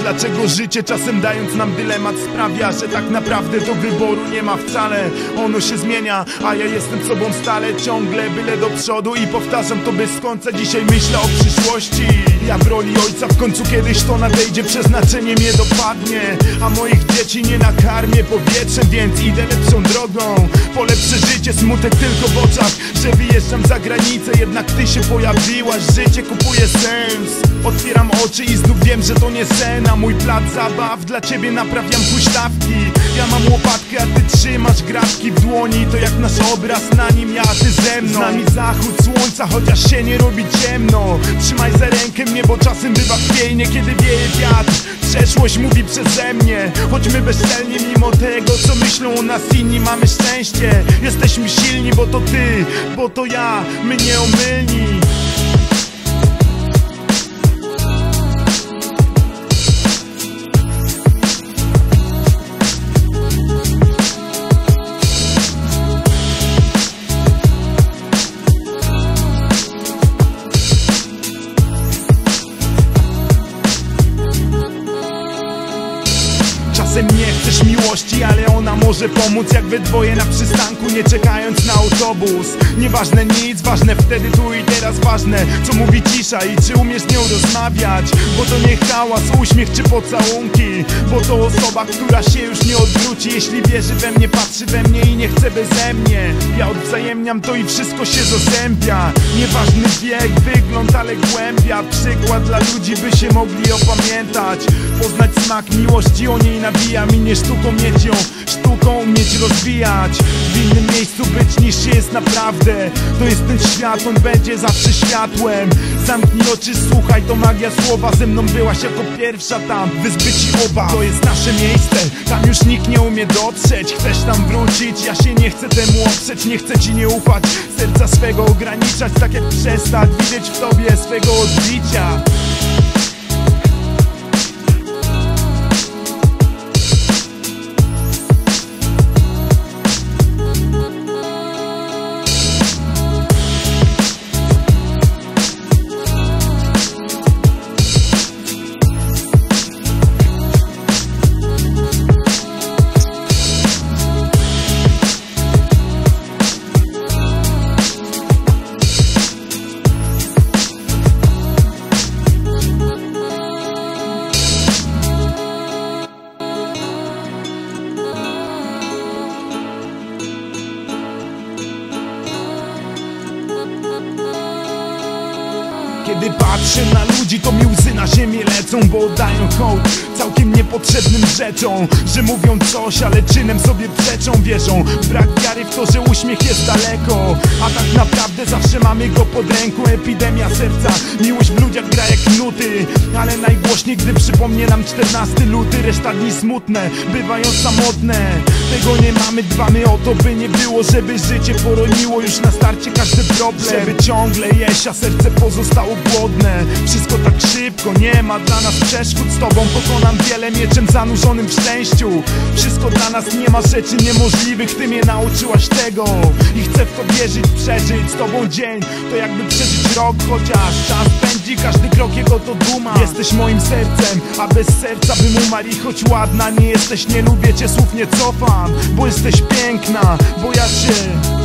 Dlaczego życie czasem dając nam dylemat sprawia, że tak naprawdę do wyboru nie ma wcale. Ono się zmienia, a ja jestem sobą stale Ciągle byle do przodu i powtarzam to bez końca Dzisiaj myślę o przyszłości. Ja w roli ojca w końcu kiedyś to nadejdzie Przeznaczenie mnie dopadnie A moich dzieci nie nakarmię powietrzem Więc idę lepszą drogą. Po lepsze życie, smutek tylko w oczach. Że wyjeżdżam za granicę Jednak ty się pojawiłaś. Życie kupuje sens. Otwieram oczy i znów wiem, że to nie sen. A mój plac zabaw dla ciebie naprawiam huśtawki Ja mam łopatkę, a ty trzymasz grafki w dłoni. To jak nasz obraz na nim, ja ty ze mną. Z nami zachód słońca, chociaż się nie robi ciemno. Trzymaj za rękę mnie, bo czasem bywa chwiejnie Kiedy wieje wiatr, przeszłość mówi przeze mnie. Chodźmy bezczelnie mimo tego, co myślą o nas inni. Mamy szczęście, jesteśmy silni, bo to ty, bo to ja. My nieomylni Czasem nie chcesz miłości, ale ona może pomóc Jak we dwoje na przystanku, nie czekając na autobus. Nieważne nic, ważne wtedy tu i teraz ważne Co mówi cisza i czy umiesz nią rozmawiać. Bo to nie hałas, uśmiech czy pocałunki Bo to osoba, która się już nie odwróci Jeśli wierzy we mnie, patrzy we mnie i nie chce beze mnie. Ja odwzajemniam to i wszystko się zazębia. Nieważny wiek, wygląd, ale głębia. Przykład dla ludzi, by się mogli opamiętać. Poznać smak miłości, o niej nabijam I nie sztuką mieć ją, sztuką umieć rozwijać. W innym miejscu być niż się jest naprawdę. To jest ten świat, on będzie zawsze światłem. Zamknij oczy, słuchaj, to magia słowa. Ze mną byłaś jako pierwsza tam, wyzbyci oba To jest nasze miejsce, tam już nikt nie umie dotrzeć. Chcesz tam wrócić, ja się nie chcę temu oprzeć. Nie chcę ci nie ufać, serca swego ograniczać Tak jak przestać widzieć w tobie swego odbicia Kiedy patrzę na ludzi, to mi łzy na ziemię lecą Bo oddają hołd całkiem niepotrzebnym rzeczom. Że mówią coś, ale czynem sobie przeczą Wierzą. Brak wiary w to, że uśmiech jest daleko. A tak naprawdę zawsze mamy go pod ręką. Epidemia serca, miłość w ludziach gra jak nuty. Ale najgłośniej, gdy przypomnie nam 14 luty Reszta dni smutne, bywają samotne Tego nie mamy, dbamy o to, by nie było Żeby życie poroniło już na starcie każdy problem. Żeby ciągle jeść, a serce pozostało głodne. Wszystko tak szybko, nie ma dla nas przeszkód. Z tobą pokonam wiele mieczem zanurzonym w szczęściu. Wszystko dla nas nie ma rzeczy niemożliwych. Ty mnie nauczyłaś tego I chcę w to wierzyć, przeżyć z tobą dzień. To jakby przeżyć rok, chociaż czas pędzi Każdy krok jego to duma. Jesteś moim sercem, a bez serca bym umarł. I choć ładna nie jesteś, nie lubię cię, słów nie cofam Bo jesteś piękna, bo ja cię